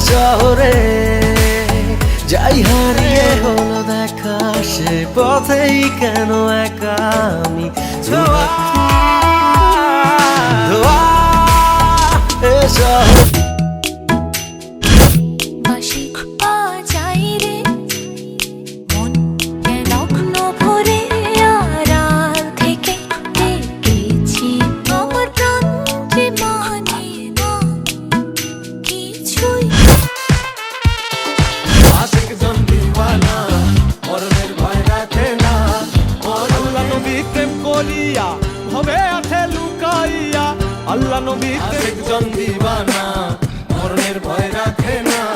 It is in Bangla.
শহরে। যাই হারিয়ে হলো দেখা সে পথেই কেন একা আমি? ধোয়া ধোয়া এ শহর। করিয়া হবে আছে লুকাইয়া আল্লাহ নবী একজন দিবানা মরণের ভয় রাখে না।